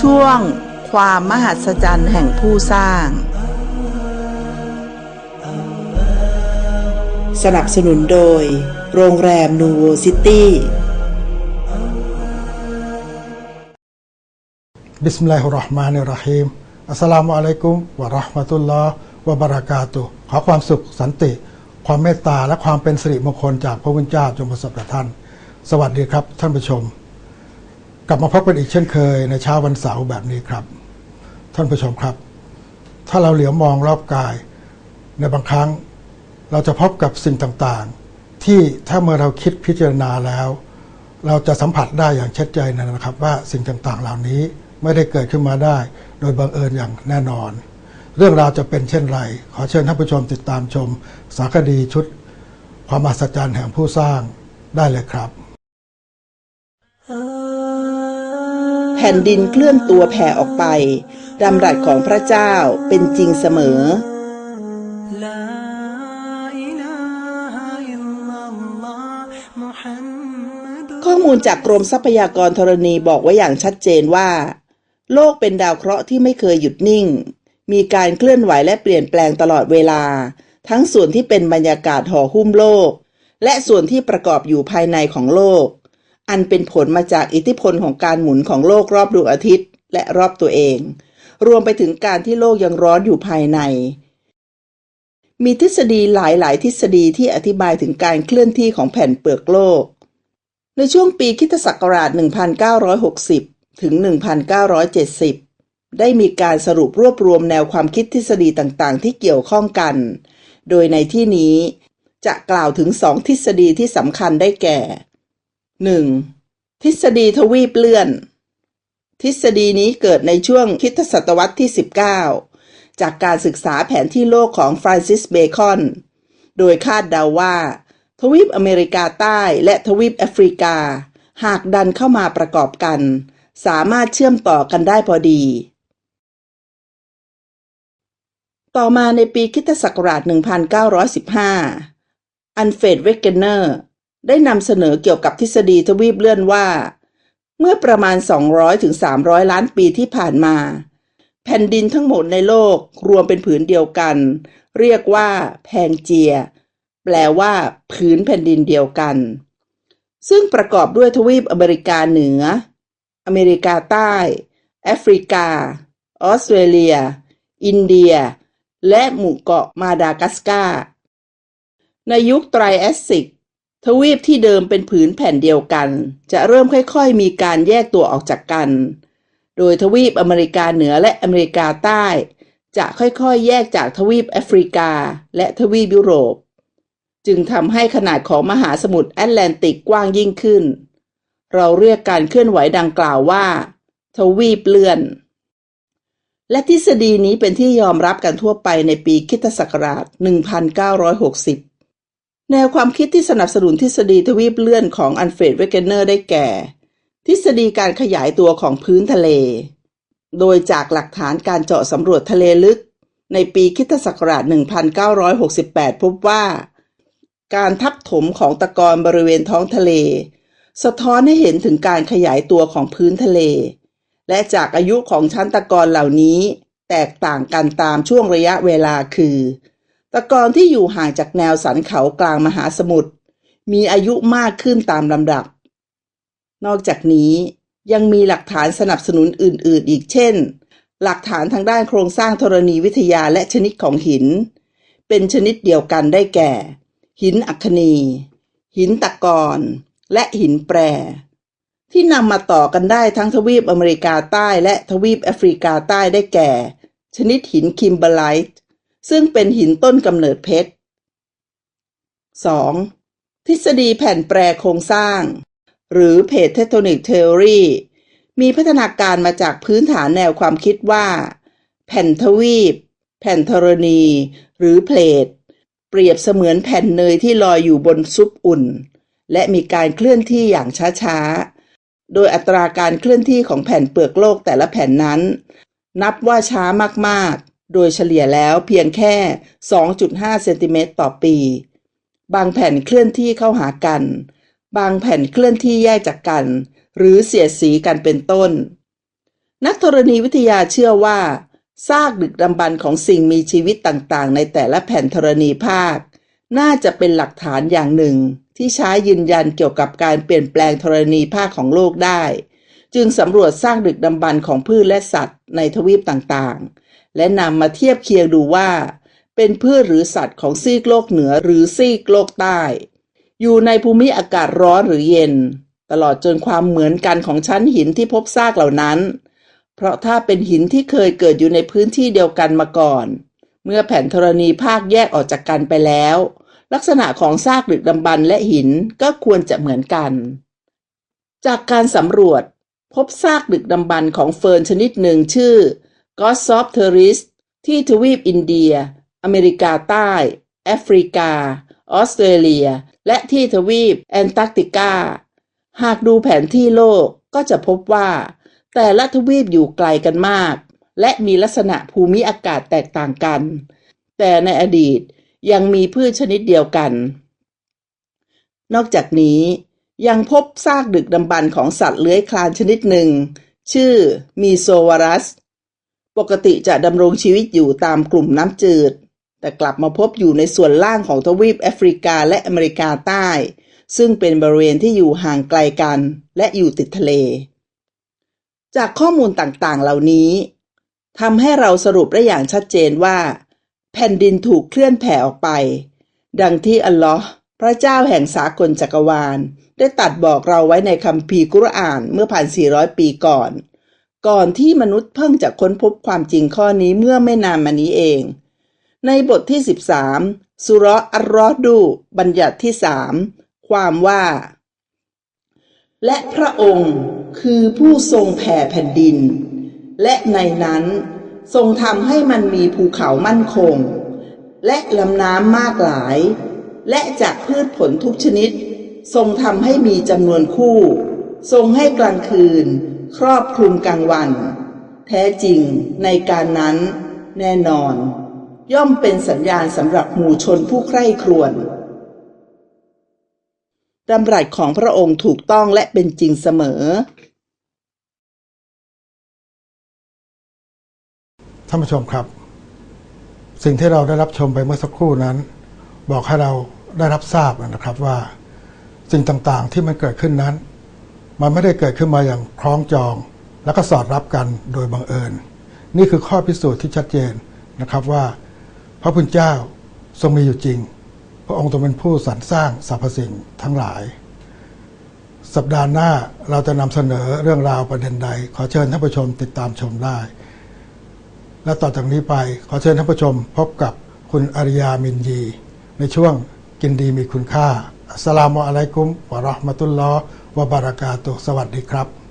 ช่วงความมหัศจรรย์แห่งผู้สร้าง สนับสนุนโดย โรงแรมนูโวซิตี้บิสมิลลาฮิรราะห์มานิรราะฮีมอัสสลามุอะลัยกุมวะราะห์มะตุลลอฮ์วะบะเราะกาตุขอความสุขสันติ ความเมตตาและความเป็นสิริมงคลจากพระผู้เป็นเจ้าจงประสบแด่ท่าน สวัสดีครับท่านผู้ชม กลับมาพบกันอีกเช่นเคยในเช้าวันเสาร์แบบนี้ครับ ท่านผู้ชมครับ ถ้าเราเหลียวมองรอบกาย ในบางครั้งเราจะพบกับสิ่งต่างๆ ที่ถ้าเมื่อเราคิดพิจารณาแล้ว เราจะสัมผัสได้อย่างชัดเจนนะครับ ว่าสิ่งต่างๆ เหล่านี้ไม่ได้เกิดขึ้นมาได้ โดยบังเอิญอย่างแน่นอน เรื่องราวจะเป็นเช่นไร ขอเชิญท่านผู้ชมติดตามชม สารคดีชุด ความมหัศจรรย์แห่งผู้สร้างได้เลยครับ แผ่นดินเคลื่อนตัวแผ่ออกไปดำรัสของพระเจ้าเป็นจริงเสมอ ข้อมูลจากกรมทรัพยากรธรณีบอกไว้อย่างชัดเจนว่า โลกเป็นดาวเคราะห์ที่ไม่เคยหยุดนิ่ง มีการเคลื่อนไหวและเปลี่ยนแปลงตลอดเวลา ทั้งส่วนที่เป็นบรรยากาศห่อหุ้มโลก และส่วนที่ประกอบอยู่ภายในของโลก อันเป็นผลมาจากอิทธิพลของการหมุนของโลกรอบดวงอาทิตย์ และรอบตัวเอง รวมไปถึงการที่โลกยังร้อนอยู่ภายใน มีทฤษฎีหลายๆ ทฤษฎีที่อธิบายถึงการเคลื่อนที่ของแผ่นเปลือกโลก ในช่วงปีคริตศักราช 1960 ถึง 1970 ได้มีการสรุปรวบรวมแนวความคิดทฤษฎีต่างๆ ที่เกี่ยวข้องกัน โดยในที่นี้จะกล่าวถึงสองทฤษฎีที่สำคัญได้แก่ 1. ทฤษฎีทวีปเลื่อน ทฤษฎีนี้เกิดในช่วงคริสตศตวรรษที่ 19 จากการศึกษาแผนที่โลกของฟรานซิสเบคอน โดยคาดเดาว่า ทวีปอเมริกาใต้และทวีปแอฟริกา หากดันเข้ามาประกอบกัน สามารถเชื่อมต่อกันได้พอดี ต่อมาในปีคริสตศักราช 1915 อันเฟดเวกเกเนอร์ ได้นำเสนอเกี่ยวกับทฤษฎีทวีปเลื่อนว่า เมื่อประมาณ 200-300 ล้านปีที่ผ่านมา แผ่นดินทั้งหมดในโลกรวมเป็นผืนเดียวกัน เรียกว่าแพงเจีย แปลว่า ผืนแผ่นดินเดียวกัน ซึ่งประกอบด้วยทวีปอเมริกาเหนือ อเมริกาใต้ แอฟริกา ออสเตรเลีย อินเดีย และหมู่เกาะมาดากัสการ์ในยุคไตรแอสซิก ทวีปที่เดิมเป็นผืนแผ่นเดียวกัน จะเริ่มค่อยๆ มีการแยกตัวออกจากกัน โดยทวีปอเมริกาเหนือและอเมริกาใต้ จะค่อยๆ แยกจากทวีปแอฟริกา และทวีปยุโรป จึงทำให้ขนาดของมหาสมุทรแอตแลนติกกว้างยิ่งขึ้น เราเรียกการเคลื่อนไหวดังกล่าวว่า ทวีปเลื่อน และทฤษฎีนี้เป็นที่ยอมรับกันทั่วไปในปีคิตศักราช 1960 แนวความคิดที่สนับสนุนทฤษฎีทวีปเลื่อนของอันเฟรดเวเกเนอร์ได้แก่ ทฤษฎีการขยายตัวของพื้นทะเล โดยจากหลักฐานการเจาะสำรวจทะเลลึก ในปีคิศักราช 1968 พบว่า การทับถมของตะกอนบริเวณท้องทะเล สะท้อนให้เห็นถึงการขยายตัวของพื้นทะเล และจากอายุของชั้นตะกอนเหล่านี้ แตกต่างกันตามช่วงระยะเวลาคือ ตะกอนที่อยู่ห่างจากแนวสันเขากลางมหาสมุทรมีอายุมากขึ้นตามลำดับ นอกจากนี้ยังมีหลักฐานสนับสนุนอื่น ๆ อีกเช่น หลักฐานทางด้านโครงสร้างธรณีวิทยาและชนิดของหิน เป็นชนิดเดียวกันได้แก่ หินอัคนี หินตะกอนและหินแปร ที่นำมาต่อกันได้ทั้งทวีปอเมริกาใต้และทวีปแอฟริกาใต้ได้แก่ ชนิดหินคิมเบอร์ไลท์ ซึ่งเป็นหินต้นกำเนิดเพชร 2. ทฤษฎีแผ่นแปรโครงสร้าง หรือเพจเทคโทนิกเทอรีมีพัฒนาการมาจากพื้นฐานแนวความคิดว่า แผ่นทวีป แผ่นธรณี หรือเพลทเปรียบเสมือนแผ่นเนยที่ลอยอยู่บนซุปอุ่น และมีการเคลื่อนที่อย่างช้าๆ โดยอัตราการเคลื่อนที่ของแผ่นเปลือกโลกแต่ละแผ่นนั้น นับว่าช้ามากๆ โดยเฉลี่ยแล้วเพียงแค่ 2.5 เซนติเมตรต่อปี บางแผ่นเคลื่อนที่เข้าหากัน บางแผ่นเคลื่อนที่แยกจากกัน หรือเสียดสีกันเป็นต้นนนักธรณีวิทยาเชื่อว่าซากดึกดำบรรพ์ของสิ่งมีชีวิตต่างๆ ในแต่ละแผ่นธรณีภาค น่าจะเป็นหลักฐานอย่างหนึ่ง ที่ใช้ยืนยันเกี่ยวกับการเปลี่ยนแปลงธรณีภาคของโลกได้ จึงสำรวจซากดึกดำบรรพ์ของพืชและสัตว์ในทวีปต่างๆ และนำมาเทียบเคียงดูว่า เป็นพืชหรือสัตว์ของซีกโลกเหนือหรือซีกโลกใต้ อยู่ในภูมิอากาศร้อนหรือเย็น ตลอดจนความเหมือนกันของชั้นหินที่พบซากเหล่านั้น เพราะถ้าเป็นหินที่เคยเกิดอยู่ในพื้นที่เดียวกันมาก่อน เมื่อแผ่นธรณีภาคแยกออกจากกันไปแล้ว ลักษณะของซากดึกดำบรรพ์และหินก็ควรจะเหมือนกัน จากการสำรวจพบซากดึกดำบรรพ์ของเฟิร์นชนิดหนึ่งชื่อ g o s s o p t e r i s ที่ทวีปอินเดีย อเมริกาใต้ แอฟริกา ออสเตรเลีย และที่ทวีปแอนตาร์กติกา หากดูแผนที่โลกก็จะพบว่า แต่ละทวีปอยู่ไกลกันมาก และมีลักษณะภูมิอากาศแตกต่างกัน แต่ในอดีตยังมีพืชชนิดเดียวกัน นอกจากนี้ยังพบซากดึกดำบรรพ์ของสัตว์เลื้อยคลานชนิดหนึ่ง ชื่อมีโซวารัส ปกติจะดำรงชีวิตอยู่ตามกลุ่มน้ำจืด แต่กลับมาพบอยู่ในส่วนล่างของทวีปแอฟริกาและอเมริกาใต้ ซึ่งเป็นบริเวณที่อยู่ห่างไกลกันและอยู่ติดทะเล จากข้อมูลต่างๆ เหล่านี้ทำให้เราสรุปได้อย่างชัดเจนว่า แผ่นดินถูกเคลื่อนแผ่ออกไป ดังที่อัลลอฮ์พระเจ้าแห่งสากลจักรวาล ได้ตัดบอกเราไว้ในคัมภีร์กุรอานเมื่อพันสี่ร้อยปีก่อน ก่อนที่มนุษย์เพิ่งจะค้นพบความจริงข้อนี้เมื่อไม่นานมานี้เอง ในบทที่ 13 สุราะห์อัลรอดู บัญญัติที่สามความว่า และพระองค์คือผู้ทรงแผ่แผ่นดิน และในนั้นทรงทำให้มันมีภูเขามั่นคง และลำน้ำมากหลาย และจากพืชผลทุกชนิด ทรงทำให้มีจำนวนคู่ ทรงให้กลางคืน ครอบคลุมกลางวัน แท้จริงในการนั้นแน่นอน ย่อมเป็นสัญญาณสำหรับหมู่ชนผู้ใคร่ครวญดำรัสของพระองค์ถูกต้องและเป็นจริงเสมอ ท่านผู้ชมครับ สิ่งที่เราได้รับชมไปเมื่อสักครู่นั้น บอกให้เราได้รับทราบนะครับว่า สิ่งต่างๆที่มันเกิดขึ้นนั้น มันไม่ได้เกิดขึ้นมาอย่างคล้องจอง แล้วก็สอดรับกันโดยบังเอิญ นี่คือข้อพิสูจน์ที่ชัดเจนนะครับว่า พระพุทธเจ้าทรงมีอยู่จริง พระองค์ทรงเป็นผู้สรรสร้างสรรพสิ่งทั้งหลาย สัปดาห์หน้าเราจะนำเสนอเรื่องราวประเด็นใด ขอเชิญท่านผู้ชมติดตามชมได้ และต่อจากนี้ไปขอเชิญท่านผู้ชม พบกับคุณอาริยามินยี ในช่วงกินดีมีคุณค่าอัสลามุอะลัยกุมวะราะห์มะตุลลอฮ์ วะบารากาตุสวัสดีครับ